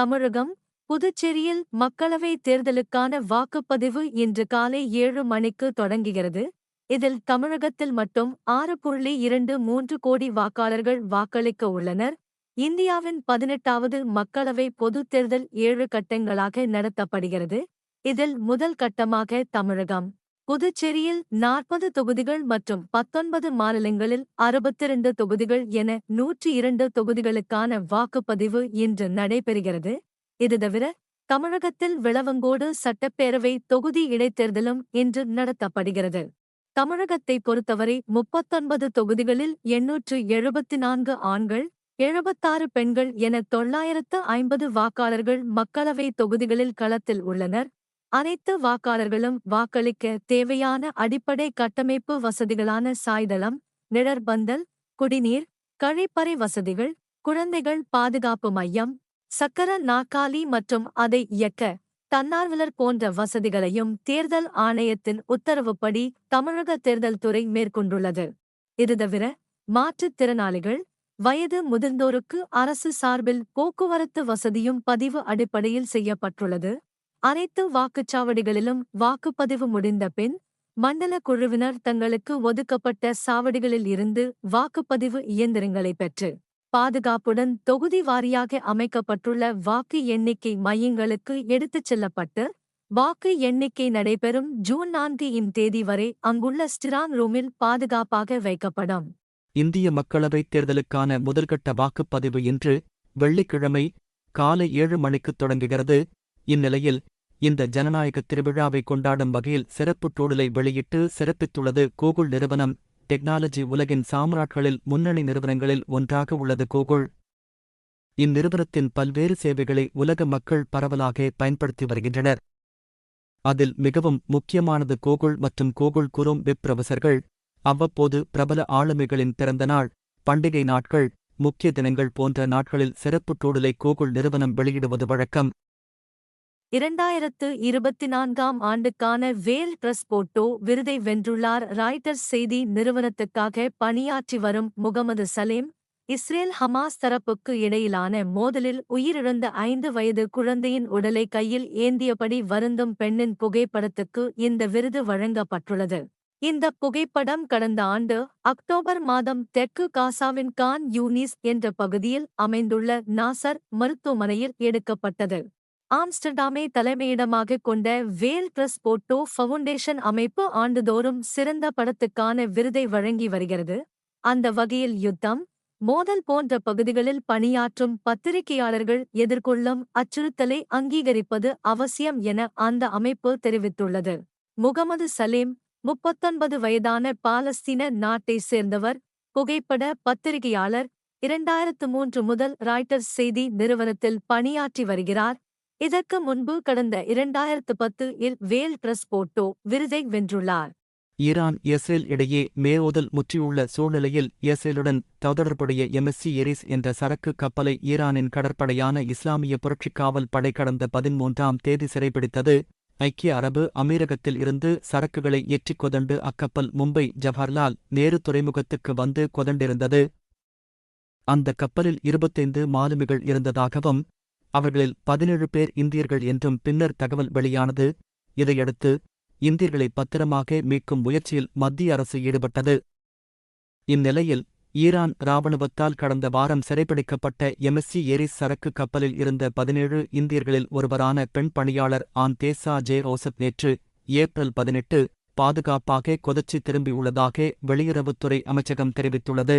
தமிழகம் புதுச்சேரியில் மக்களவை தேர்தலுக்கான வாக்குப்பதிவு இன்று காலை ஏழு மணிக்கு தொடங்குகிறது. இதில் தமிழகத்தில் மட்டும் ஆறு புள்ளி இரண்டு மூன்று கோடி வாக்காளர்கள் வாக்களிக்க உள்ளனர். இந்தியாவின் பதினெட்டாவது மக்களவை பொதுத் தேர்தல் ஏழு கட்டங்களாக நடத்தப்படுகிறது. இதில் முதல் கட்டமாக தமிழகம். புதுச்சேரியில் நாற்பது தொகுதிகள் மற்றும் பத்தொன்பது மாநிலங்களில் அறுபத்திரண்டு தொகுதிகள் என நூற்றி இரண்டு தொகுதிகளுக்கான வாக்குப்பதிவு இன்று நடைபெறுகிறது. இது தவிர தமிழகத்தில் விளவங்கோடு சட்டப்பேரவை தொகுதி இடைத்தேர்தலும் இன்று நடத்தப்படுகிறது. தமிழகத்தை பொறுத்தவரை முப்பத்தொன்பது தொகுதிகளில் எண்ணூற்று எழுபத்தி நான்கு ஆண்கள் எழுபத்தாறு பெண்கள் என தொள்ளாயிரத்து ஐம்பது வாக்காளர்கள் மக்களவை தொகுதிகளில் களத்தில் உள்ளனர். அனைத்து வாக்காளர்களும் வாக்களிக்க தேவையான அடிப்படை கட்டமைப்பு வசதிகளான சாய்தளம் நிழற்பந்தல் குடிநீர் கழிப்பறை வசதிகள் குழந்தைகள் பாதுகாப்பு மையம் சக்கர நாக்காலி மற்றும் அதை இயக்க தன்னார்வலர் போன்ற வசதிகளையும் தேர்தல் ஆணையத்தின் உத்தரவுப்படி தமிழக தேர்தல் துறை மேற்கொண்டுள்ளது. இது தவிர மாற்றுத் திறனாளிகள் வயது முதிர்ந்தோருக்கு அரசு சார்பில் போக்குவரத்து வசதியும் பதிவு அடிப்படையில் செய்யப்பட்டுள்ளது. அனைத்து வாக்குச்சாவடிகளிலும் வாக்குப்பதிவு முடிந்த பின் மண்டல குழுவினர் தங்களுக்கு ஒதுக்கப்பட்ட சாவடிகளில் இருந்து வாக்குப்பதிவு இயந்திரங்களை பெற்று பாதுகாப்புடன் தொகுதி வாரியாக அமைக்கப்பட்டுள்ள வாக்கு எண்ணிக்கை மையங்களுக்கு எடுத்துச் செல்லப்பட்டு வாக்கு எண்ணிக்கை நடைபெறும் ஜூன் நான்கு இம் தேதி வரை அங்குள்ள ஸ்டிராங் ரூமில் பாதுகாப்பாக வைக்கப்படும். இந்திய மக்களவைத் தேர்தலுக்கான முதற்கட்ட வாக்குப்பதிவு இன்று வெள்ளிக்கிழமை காலை ஏழு மணிக்குத் தொடங்குகிறது. இந்நிலையில் இந்த ஜனநாயக திருவிழாவை கொண்டாடும் வகையில் சிறப்பு டோடலை வெளியிட்டு சிறப்பித்துள்ளது கூகுள் நிறுவனம். டெக்னாலஜி உலகின் சாம்ராட்களில் முன்னணி நிறுவனங்களில் ஒன்றாக உள்ளது கூகுள் இந்நிறுவனத்தின் பல்வேறு சேவைகளை உலக மக்கள் பரவலாக பயன்படுத்தி வருகின்றனர். அதில் மிகவும் முக்கியமானது கூகுள் மற்றும் கூகுள் குரோம் வெப் பிரவசர்கள் அவ்வப்போது பிரபல ஆளுமைகளின் பிறந்த நாள் பண்டிகை நாட்கள் முக்கிய தினங்கள் போன்ற நாட்களில் சிறப்பு டோடலை கூகுள் நிறுவனம் வெளியிடுவது வழக்கம். இரண்டாயிரத்து இருபத்தி நான்காம் ஆண்டுக்கான வேல் பிரஸ் போட்டோ விருதை வென்றுள்ளார். ராய்டர்ஸ் செய்தி நிறுவனத்துக்காக பணியாற்றி வரும் முகமது சலேம் இஸ்ரேல் ஹமாஸ் தரப்புக்கு இடையிலான மோதலில் உயிரிழந்த ஐந்து வயது குழந்தையின் உடலை கையில் ஏந்தியபடி வருந்தும் பெண்ணின் புகைப்படத்துக்கு இந்த விருது வழங்கப்பட்டுள்ளது. இந்த புகைப்படம் கடந்த ஆண்டு அக்டோபர் மாதம் தெற்கு காசாவின் கான் யூனிஸ் என்ற பகுதியில் அமைந்துள்ள நாசர் மருத்துவமனையில் எடுக்கப்பட்டது. ஆம்ஸ்டர்டாமை தலைமையிடமாக கொண்ட வேல் பிரஸ் போட்டோ ஃபவுண்டேஷன் அமைப்பு ஆண்டுதோறும் சிறந்த படத்துக்கான விருதை வழங்கி வருகிறது. அந்த வகையில் யுத்தம் மோதல் போன்ற பகுதிகளில் பணியாற்றும் பத்திரிகையாளர்கள் எதிர்கொள்ளும் அச்சுறுத்தலை அங்கீகரிப்பது அவசியம் என அந்த அமைப்பு தெரிவித்துள்ளது. முகமது சலீம் முப்பத்தொன்பது வயதான பாலஸ்தீன நாட்டைச் சேர்ந்தவர் புகைப்பட பத்திரிகையாளர் இரண்டாயிரத்து மூன்று முதல் ராய்டர்ஸ் செய்தி நிறுவனத்தில் பணியாற்றி வருகிறார். இதற்கு முன்பு கடந்த இரண்டாயிரத்து பத்து இல் வேல் பிரஸ் போட்டோ விருதை வென்றுள்ளார். ஈரான் இஸ்ரேல் இடையே மேலோதல் முற்றியுள்ள சூழ்நிலையில் இஸ்ரேலுடன் தொடர்புடைய எம்எஸ்சி எரிஸ் என்ற சரக்கு கப்பலை ஈரானின் கடற்படையான இஸ்லாமிய புரட்சிக் காவல் படை கடந்த பதிமூன்றாம் தேதி சிறைபிடித்தது. ஐக்கிய அரபு அமீரகத்தில் இருந்து சரக்குகளை ஏற்றிக் கொதண்டு அக்கப்பல் மும்பை ஜவஹர்லால் நேரு துறைமுகத்துக்கு வந்து கொதண்டிருந்தது. அந்த கப்பலில் இருபத்தைந்து மாலுமிகள் இருந்ததாகவும் அவர்களில் பதினேழு பேர் இந்தியர்கள் என்றும் பின்னர் தகவல் வெளியானது. இதையடுத்து இந்தியர்களை பத்திரமாக மீட்கும் முயற்சியில் மத்திய அரசு ஈடுபட்டது. இந்நிலையில் ஈரான் ராவணுவத்தால் கடந்த வாரம் சிறைப்பிடிக்கப்பட்ட எம்எஸ்சி ஏரிஸ் சரக்கு கப்பலில் இருந்த பதினேழு இந்தியர்களில் ஒருவரான பெண் பணியாளர் ஆன் தேசா ஜே. ரோசப் நேற்று ஏப்ரல் பதினெட்டு பாதுகாப்பாக கொதிச்சு திரும்பியுள்ளதாக வெளியுறவுத்துறை அமைச்சகம் தெரிவித்துள்ளது.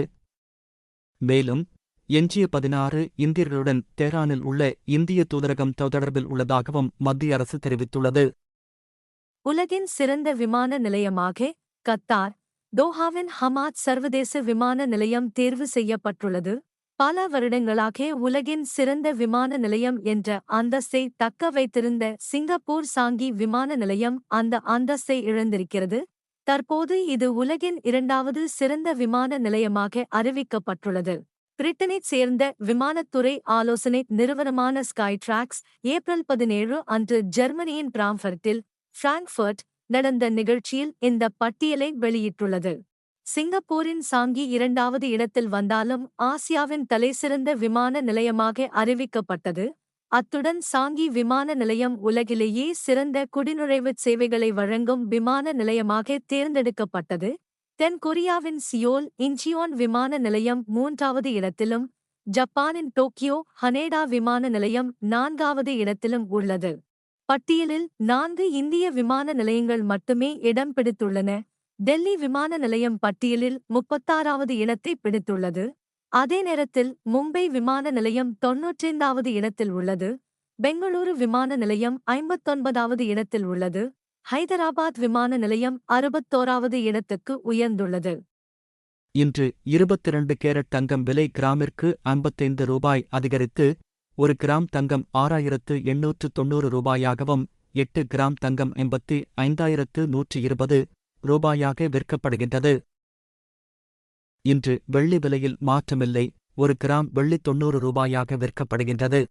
மேலும் எஞ்சிய பதினாறு இந்தியர்களுடன் தெஹ்ரானில் உள்ள இந்திய தூதரகம் தொடர்பில் உள்ளதாகவும் மத்திய அரசு தெரிவித்துள்ளது. உலகின் சிறந்த விமான நிலையமாக கத்தார் தோஹாவின் ஹமாத் சர்வதேச விமான நிலையம் தேர்வு செய்யப்பட்டுள்ளது. பல வருடங்களாக உலகின் சிறந்த விமான நிலையம் என்ற அந்தஸ்தை தக்க வைத்திருந்த சிங்கப்பூர் சாங்கி விமான நிலையம் அந்த அந்தஸ்தை இழந்திருக்கிறது. தற்போது இது உலகின் இரண்டாவது சிறந்த விமான நிலையமாக அறிவிக்கப்பட்டுள்ளது. பிரிட்டனைச் சேர்ந்த விமானத்துறை ஆலோசனை நிறுவனமான ஸ்கை டிராக்ஸ் ஏப்ரல் பதினேழு அன்று ஜெர்மனியின் பிராங்ஃபர்ட்டில் பிராங்க்ஃபர்ட் நடந்த நிகழ்ச்சியில் இந்த பட்டியலை வெளியிட்டுள்ளது. சிங்கப்பூரின் சாங்கி இரண்டாவது இடத்தில் வந்தாலும் ஆசியாவின் தலைசிறந்த விமான நிலையமாக அறிவிக்கப்பட்டது. அத்துடன் சாங்கி விமான நிலையம் உலகிலேயே சிறந்த குடிநுழைவுச் சேவைகளை வழங்கும் விமான நிலையமாக தேர்ந்தெடுக்கப்பட்டது. தென் கொரியாவின் சியோல் இன்ச்சியோன் விமான நிலையம் மூன்றாவது இடத்திலும் ஜப்பானின் டோக்கியோ ஹனேடா விமான நிலையம் நான்காவது இடத்திலும் உள்ளது. பட்டியலில் நான்கு இந்திய விமான நிலையங்கள் மட்டுமே இடம் பிடித்துள்ளன. டெல்லி விமான நிலையம் பட்டியலில் முப்பத்தாறாவது இடத்தை பிடித்துள்ளது. அதே நேரத்தில் மும்பை விமான நிலையம் தொன்னூற்றைந்தாவது இடத்தில் உள்ளது. பெங்களூரு விமான நிலையம் ஐம்பத்தொன்பதாவது இடத்தில் உள்ளது. ஹைதராபாத் விமான நிலையம் அறுபத்தோராவது இடத்துக்கு உயர்ந்துள்ளது. இன்று இருபத்திரண்டு கேரட் தங்கம் விலை கிராமிற்கு ஐம்பத்தைந்து ரூபாய் அதிகரித்து ஒரு கிராம் தங்கம் ஆறாயிரத்து எண்ணூற்று தொன்னூறு ரூபாயாகவும் எட்டு கிராம் தங்கம் எண்பத்தி ஐந்தாயிரத்து நூற்றி இருபது ரூபாயாக விற்கப்படுகின்றது. இன்று வெள்ளி விலையில் மாற்றமில்லை ஒரு கிராம் வெள்ளி தொன்னூறு ரூபாயாக விற்கப்படுகின்றது.